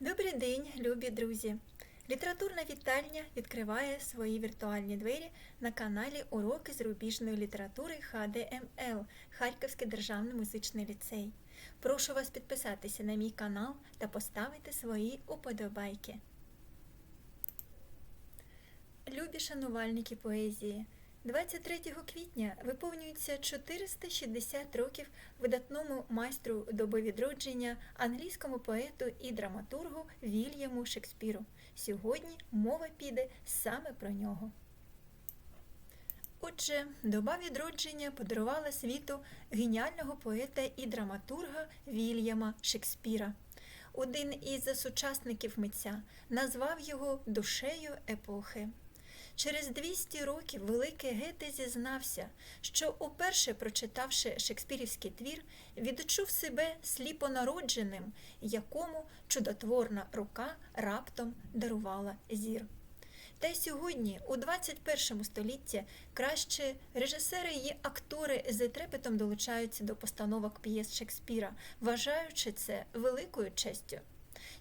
Добрий день, любі друзі! Літературна вітальня відкриває свої віртуальні двері на каналі Уроки з рубіжної літератури ХДМЛ Харківський державний музичний ліцей. Прошу вас підписатися на мій канал та поставити свої уподобайки. Любі шанувальники поезії, 23 квітня виповнюється 460 років видатному майстру доби відродження англійському поету і драматургу Вільяму Шекспіру. Сьогодні мова піде саме про нього. Отже, доба відродження подарувала світу геніального поета і драматурга Вільяма Шекспіра. Один із сучасників митця назвав його душею епохи. Через 200 років великий Гете зізнався, що, уперше прочитавши шекспірівський твір, відчув себе сліпонародженим, якому чудотворна рука раптом дарувала зір. Та й сьогодні, у 21 столітті, краще режисери і актори з трепетом долучаються до постановок п'єс Шекспіра, вважаючи це великою честю.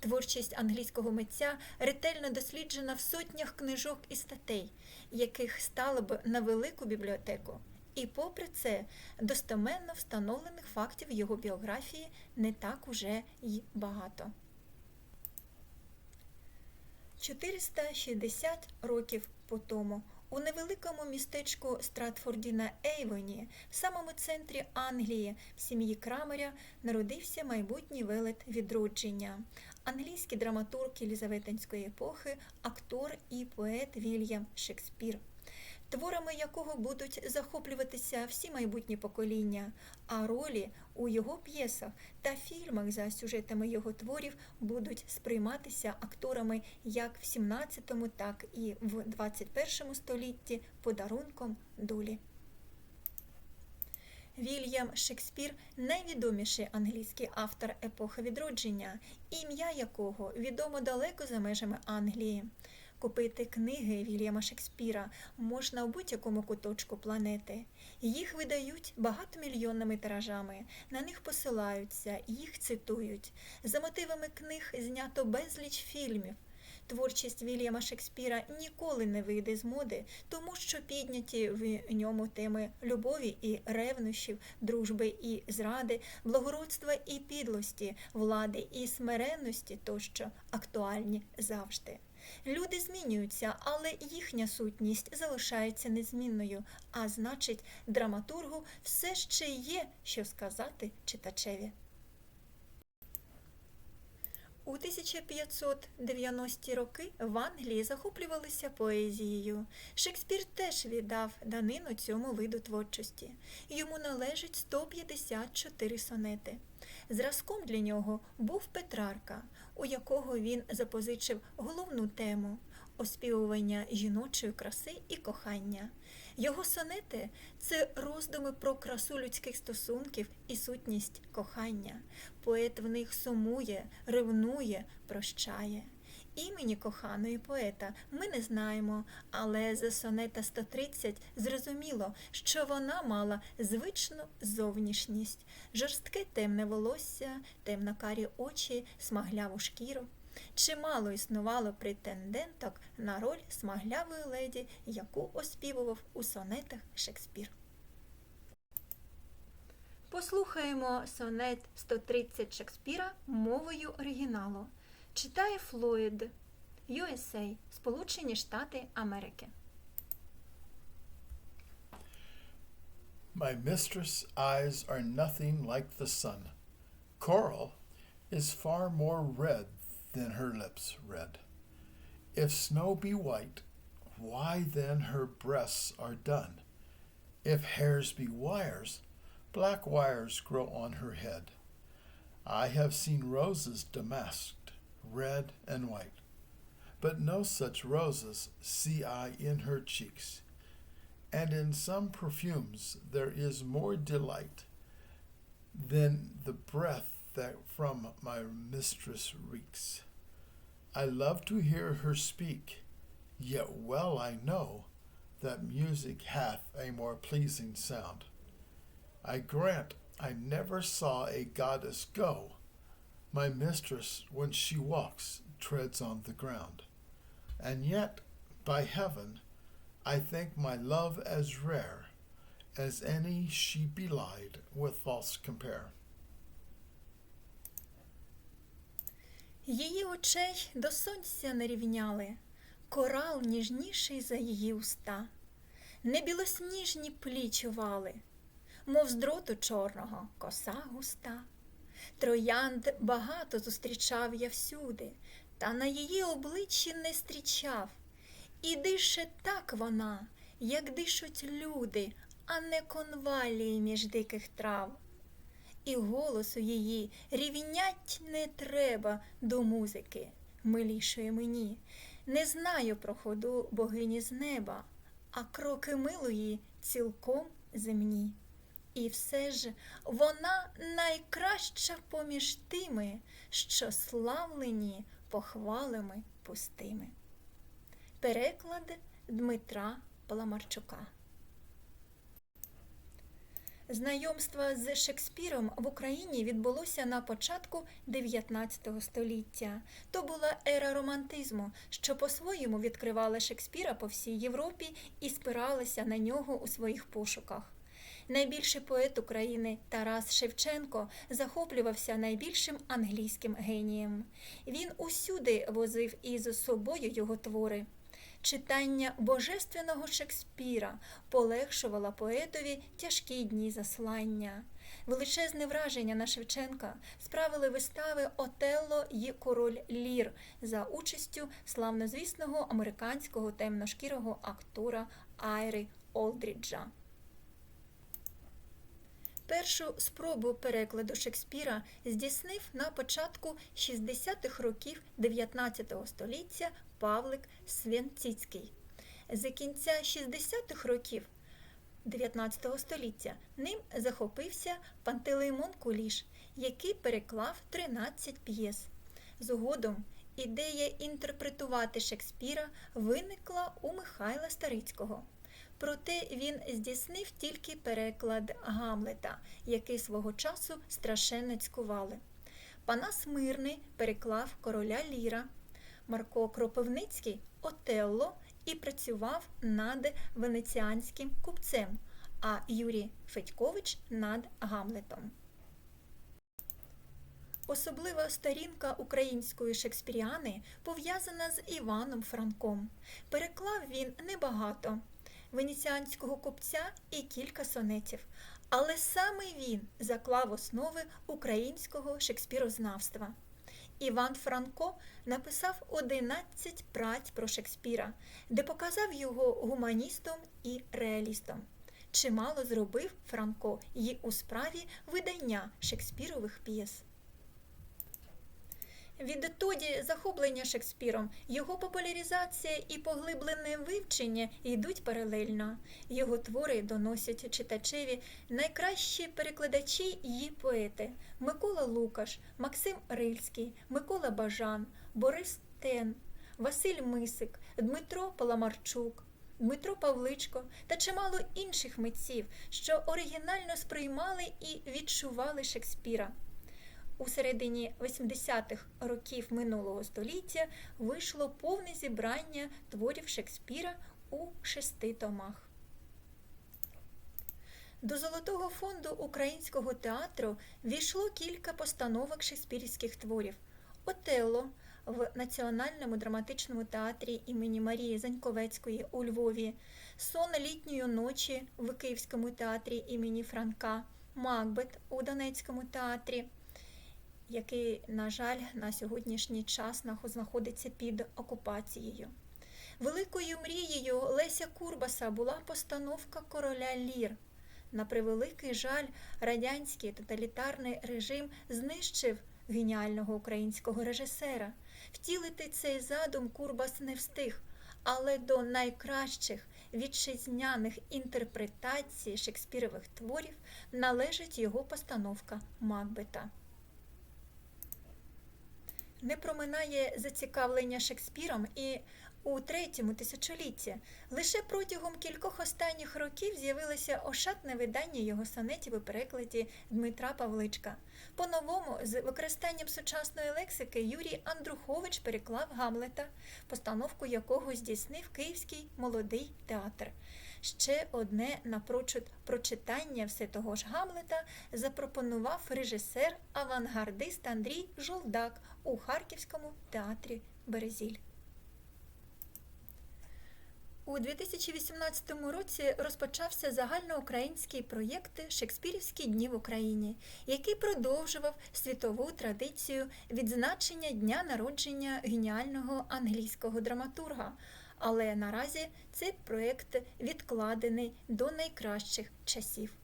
Творчість англійського митця ретельно досліджена в сотнях книжок і статей, яких стало б на велику бібліотеку. І попри це, достоменно встановлених фактів його біографії не так уже й багато. 460 років по тому у невеликому містечку Стратфорді на Ейвоні, в самому центрі Англії, в сім'ї Крамеря, народився майбутній велет відродження, англійський драматург Єлізаветинської епохи, актор і поет Вільям Шекспір. Творами якого будуть захоплюватися всі майбутні покоління, а ролі у його п'єсах та фільмах за сюжетами його творів будуть сприйматися акторами як в 17, так і в 21 столітті подарунком долі. Вільям Шекспір найвідоміший англійський автор епохи відродження, ім'я якого відомо далеко за межами Англії. Купити книги Вільяма Шекспіра можна у будь-якому куточку планети. Їх видають багатомільйонними тиражами, на них посилаються, їх цитують. За мотивами книг знято безліч фільмів. Творчість Вільяма Шекспіра ніколи не вийде з моди, тому що підняті в ньому теми любові і ревнощів, дружби і зради, благородства і підлості, влади і смиренності тощо актуальні завжди. Люди змінюються, але їхня сутність залишається незмінною, а значить, драматургу все ще є що сказати читачеві. У 1590-ті роки в Англії захоплювалися поезією. Шекспір теж віддав данину цьому виду творчості. Йому належить 154 сонети. Зразком для нього був Петрарка, у якого він запозичив головну тему оспівування жіночої краси і кохання. Його сонети це роздуми про красу людських стосунків і сутність кохання. Поет в них сумує, ревнує, прощає. Імені коханої поета ми не знаємо, але за сонета 130 зрозуміло, що вона мала звичну зовнішність, жорстке темне волосся, темно-карі очі, смагляву шкіру. Чимало існувало претенденток на роль смаглявої леді, яку оспівував у сонетах Шекспір. Послухаємо сонет 130 Шекспіра мовою оригіналу. Читає Флойд, USA, Сполучені Штати Америки. My mistress' eyes are nothing like the sun. Coral is far more red than her lips red. If snow be white, why then her breasts are dun. If hairs be wires, black wires grow on her head. I have seen roses damasked, red and white, but no such roses see I in her cheeks. And in some perfumes there is more delight than the breath that from my mistress reeks. I love to hear her speak, yet well I know that music hath a more pleasing sound. I grant I never saw a goddess go, My mistress, when she walks, treads on the ground. And yet, by heaven, I think my love as rare as any she belied with false compare. Її очей до сонця не рівняли, корал ніжніший за її уста, не білосніжні вали, мов з дроту чорного коса густа. Троянд багато зустрічав я всюди, та на її обличчі не стрічав. І дише так вона, як дишуть люди, а не конвалії між диких трав і голосу її рівнять не треба до музики, милішої мені. Не знаю про ходу богині з неба, а кроки милої цілком земні. І все ж вона найкраща поміж тими, що славлені похвалами пустими. Переклад Дмитра Паламарчука Знайомство з Шекспіром в Україні відбулося на початку 19 століття. То була ера романтизму, що по-своєму відкривала Шекспіра по всій Європі і спиралася на нього у своїх пошуках. Найбільший поет України Тарас Шевченко захоплювався найбільшим англійським генієм. Він усюди возив із собою його твори. Читання божественного Шекспіра полегшувало поетові тяжкі дні заслання. Величезне враження на Шевченка справили вистави Отелло й Король Лір за участю славнозвісного американського темношкірого актора Айри Олдріджа. Першу спробу перекладу Шекспіра здійснив на початку 60-х років 19 століття Павлик Свянціцький. За кінця 60-х років 19 століття ним захопився Пантелеймон Куліш, який переклав 13 п'єс. Згодом ідея інтерпретувати Шекспіра виникла у Михайла Старицького. Проте він здійснив тільки переклад Гамлета, який свого часу страшенно цькували. Панас Мирний переклав короля Ліра, Марко Кропивницький Отелло і працював над венеціанським купцем, а Юрій Федькович над Гамлетом. Особлива сторінка української шекспіріани пов'язана з Іваном Франком. Переклав він небагато венеціанського купця і кілька сонетів. Але саме він заклав основи українського шекспірознавства. Іван Франко написав 11 праць про Шекспіра, де показав його гуманістом і реалістом. Чимало зробив Франко й у справі видання Шекспірових п'єс. Відтоді захоплення Шекспіром, його популяризація і поглиблене вивчення йдуть паралельно. Його твори доносять читачеві найкращі перекладачі і поети Микола Лукаш, Максим Рильський, Микола Бажан, Борис Тен, Василь Мисик, Дмитро Паламарчук. Дмитро Павличко та чимало інших митців, що оригінально сприймали і відчували Шекспіра. У середині 80-х років минулого століття вийшло повне зібрання творів Шекспіра у шести томах. До Золотого фонду українського театру війшло кілька постановок шекспірівських творів. Отелло в Національному драматичному театрі імені Марії Заньковецької у Львові, Сон літньої ночі в Київському театрі імені Франка, Макбет у Донецькому театрі який, на жаль, на сьогоднішній час знаходиться під окупацією. Великою мрією Леся Курбаса була постановка короля Лір. На превеликий жаль, радянський тоталітарний режим знищив геніального українського режисера. Втілити цей задум Курбас не встиг, але до найкращих вітчизняних інтерпретацій Шекспірових творів належить його постановка Макбета. Не проминає зацікавлення Шекспіром і у третьому тисячолітті. Лише протягом кількох останніх років з'явилося ошатне видання його сонетів у перекладі Дмитра Павличка. По-новому, з використанням сучасної лексики, Юрій Андрухович переклав Гамлета, постановку якого здійснив Київський молодий театр. Ще одне напрочуд прочитання все того ж Гамлета запропонував режисер авангардист Андрій Жолдак у Харківському театрі Березіль. У 2018 році розпочався загальноукраїнський проєкт Шекспірівські дні в Україні, який продовжував світову традицію відзначення дня народження геніального англійського драматурга. Але наразі цей проєкт відкладений до найкращих часів.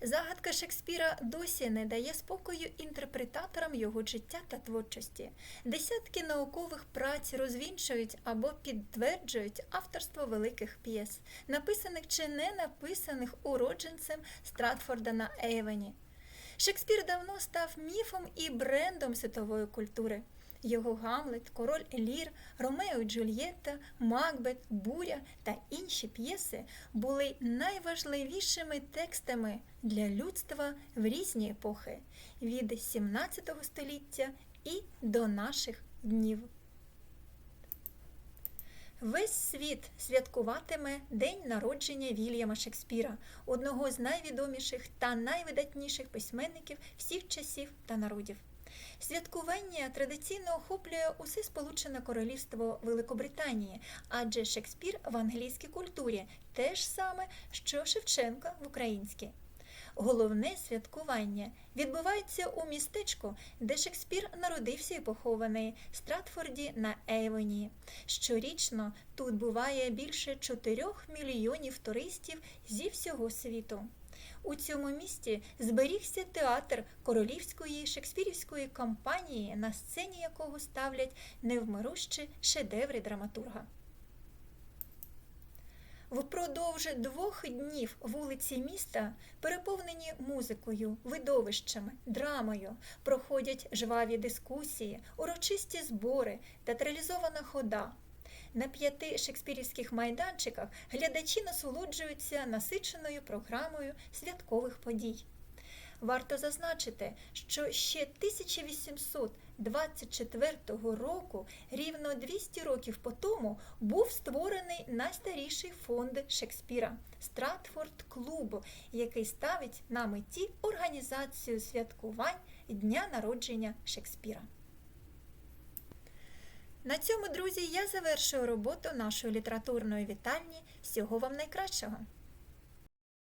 Загадка Шекспіра досі не дає спокою інтерпретаторам його життя та творчості. Десятки наукових праць розвінчують або підтверджують авторство великих п'єс, написаних чи не написаних уродженцем Стратфорда на Ейвені. Шекспір давно став міфом і брендом світової культури. Його Гамлет, Король Лір, Ромео і Джульєтта, Макбет, Буря та інші п'єси були найважливішими текстами для людства в різні епохи від 17 століття і до наших днів. Весь світ святкуватиме День народження Вільяма Шекспіра, одного з найвідоміших та найвидатніших письменників всіх часів та народів. Святкування традиційно охоплює усе Сполучене Королівство Великобританії, адже Шекспір в англійській культурі те ж саме, що Шевченка в українській. Головне святкування відбувається у містечку, де Шекспір народився і похований Стратфорді на Ейвоні. Щорічно тут буває більше 4 мільйонів туристів зі всього світу. У цьому місті зберігся театр королівської шекспірівської компанії, на сцені якого ставлять невмирущі шедеври драматурга. Впродовж двох днів вулиці міста переповнені музикою, видовищами, драмою, проходять жваві дискусії, урочисті збори, театралізована хода. На п'яти шекспірівських майданчиках глядачі насолоджуються насиченою програмою святкових подій. Варто зазначити, що ще 1824 року, рівно 200 років по тому, був створений найстаріший фонд Шекспіра Стратфорд Клуб, який ставить на меті організацію святкувань Дня народження Шекспіра. На цьому, друзі, я завершую роботу нашої літературної вітальні. Всього вам найкращого!